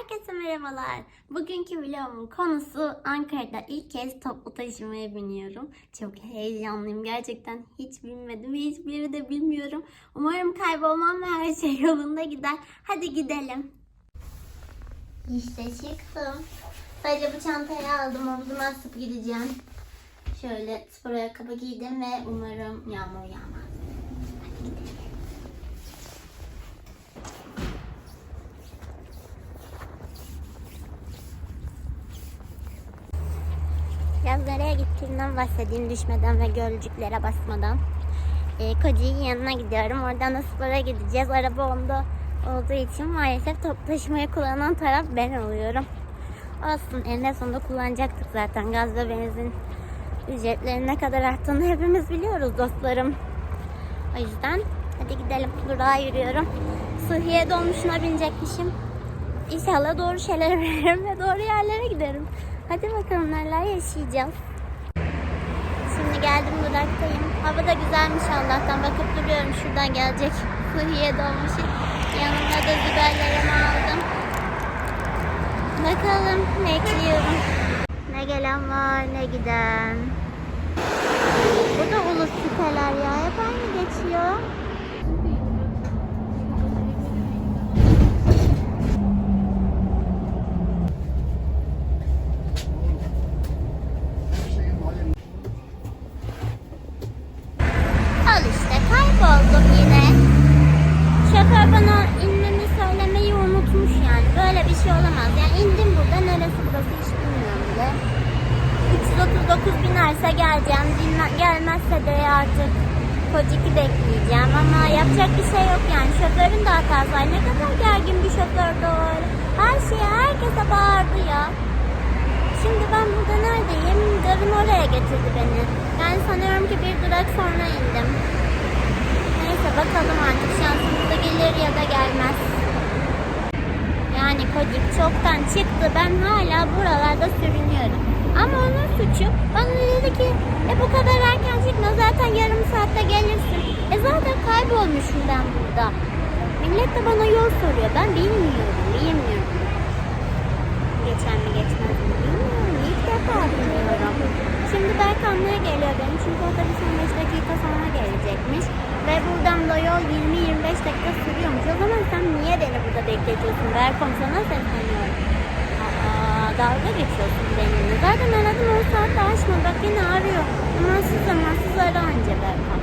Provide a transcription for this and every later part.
Herkese merhabalar. Bugünkü vlogumun konusu Ankara'da ilk kez toplu taşımaya biniyorum. Çok heyecanlıyım. Gerçekten hiç bilmedim ve hiçbiri de bilmiyorum. Umarım kaybolmam ve her şey yolunda gider. Hadi gidelim. İşte çıktım. Sadece bu çantayı aldım. Omzuma asıp gideceğim. Şöyle spor ayakkabı giydim ve umarım yağmur yağmaz. Hadi gidelim. Biraz nereye gittiğimden bahsedeyim düşmeden ve gölcüklere basmadan. Ee, Kocaeli yanına gidiyorum. Oradan da spora gideceğiz. Araba onda olduğu için maalesef top taşımayı kullanan taraf ben oluyorum. Olsun eninde sonunda kullanacaktık zaten. Gaz ve benzin ücretlerinin ne kadar arttığını hepimiz biliyoruz dostlarım. O yüzden hadi gidelim. Durağa yürüyorum. Sıhhiye dolmuşuna binecekmişim. İnşallah doğru şeyler veririm ve doğru yerlere giderim. Hadi bakalım neler yaşayacağız. Şimdi geldim duraktayım. Hava da güzelmiş Allah'tan. Bakıp duruyorum şuradan gelecek. Sıhhiye dolmuşu. Yanımda da biberlerimi aldım. Bakalım bekliyorum. Ne gelen var ne giden. Bu da ulus siteler ya. Hep aynı geçiyor. Al işte kayboldum yine. Şoför bana inmemi söylemeyi unutmuş yani. Böyle bir şey olamaz. Yani indim burada. Neresi burası hiç bilmiyorum bile. 339 binerse geleceğim. Dinle- gelmezse de artık Kocik'i bekleyeceğim. Ama yapacak bir şey yok yani. Şoförün de hatası var. Ne kadar gergin bir şoför öyle. Her şeye herkese bağırdı ya. Şimdi ben burada neredeyim? Garın oraya getirdi beni. Yani sanıyorum ki bir durak sonra indim. Neyse bakalım artık şansımıza gelir ya da gelmez. Yani Kodik çoktan çıktı. Ben hala buralarda sürünüyorum. Ama onun suçu bana dedi ki e bu kadar erken çıkma zaten yarım saatte gelirsin. E zaten kaybolmuşum ben burada. Millet de bana yol soruyor. Ben bilmiyorum, bilmiyorum. Geçer mi geçmez mi bilmiyorum. İlk defa biniyorum. Şimdi Berk almaya geliyor benim çünkü otobüs 15 dakika sonra gelecekmiş. Ve buradan da yol 20-25 dakika sürüyormuş. O burada bekletiyorsun Berkom sana sesleniyorum. Aa, dalga geçiyorsun benimle. Zaten aradım 10 saat de açma bak yine arıyor. Zamansız zamansız ara anca Berkom.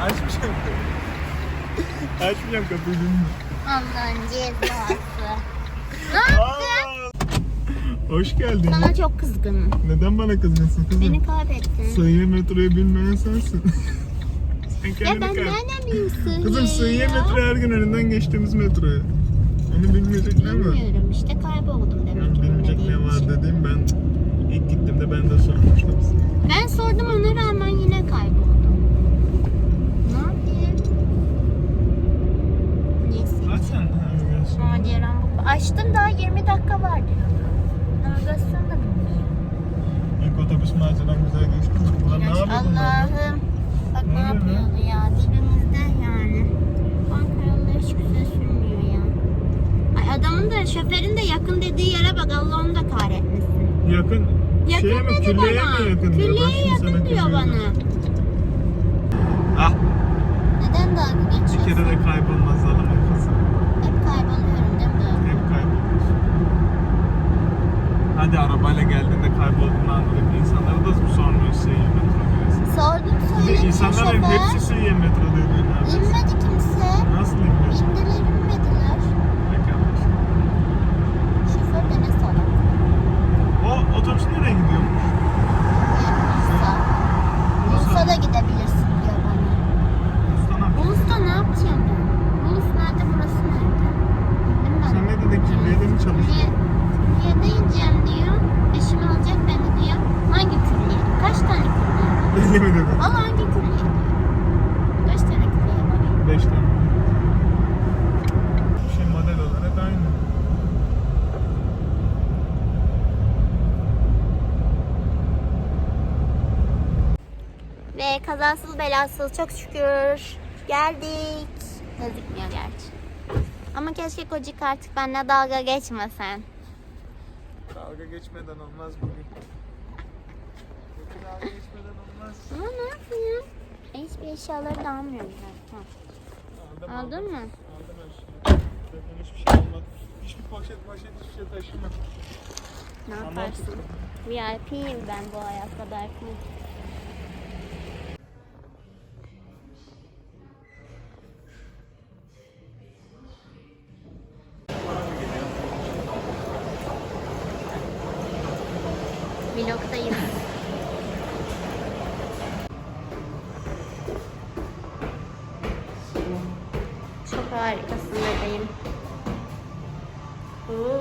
Açmayacağım. Açmayacağım kapıyı. Allah'ın cezası. Hoş geldin. Sana çok kızgınım. Neden bana kızgınsın kızım? Beni kaybettin. Sığıya metroya binmeyen sensin. Sen Ya ben kay- nereden bileyim Kızım sığıya ya? metro her gün önünden geçtiğimiz metroya. Onu bilmeyecek ne var? Bilmiyorum işte kayboldum demek Yani ki bilmeyecek ne var için. dediğim ben ilk gittiğimde ben de sormuştum. Ben sordum ona rağmen yine kayboldum. Ne yapayım? Neyse. Açsana. Ha, gelsin. Maceram bu. Açtım daha 20 dakika var diyor. Navigasyon da bilmiyor. İlk otobüs maceram güzel geçti. Ulan ne yapıyordun? Allah'ım. Bak ne Ne yapıyordu ya dibimizde yani. Ankaralılar hiç güzel sürmüyor ya. Ay adamın da şoförün de yakın dediği yere bak Allah onu da kahretmesin. Yakın. Yakın şeye mi? dedi Külleye bana. mi yakın diyor? Külleye sana yakın diyor bana. Ah Neden dalga bir geçiyorsun? kere de kaybolmaz zalama Hadi arabayla geldiğinde kaybolduğunu anladık. İnsanlara da sormuyor sığıya metro diyorsun. Sordum söyledim insanların hepsi sığıya metro neredeyse. İnmedi kimse. Nasıl inmedi? İzlemedim. Valla hangi kulübe? Kaç tane kulübe var? Beş tane. Şey model olarak aynı. Ve kazasız belasız çok şükür geldik. Gözükmüyor gerçi. Ama keşke kocik artık benimle dalga geçmesen. Dalga geçmeden olmaz bugün. Dalga geçmeden. Ama ne yapayım? Hiçbir eşyaları da almıyorum. Ha. Aldım, Aldın aldım. mı? Aldım her şeyi. Zaten hiçbir şey olmadı. Hiçbir poşet poşet hiçbir şey taşıma. Ne yaparsın? VIP'yim ben bu hayatta Berkun. Vlogdayım. Oh.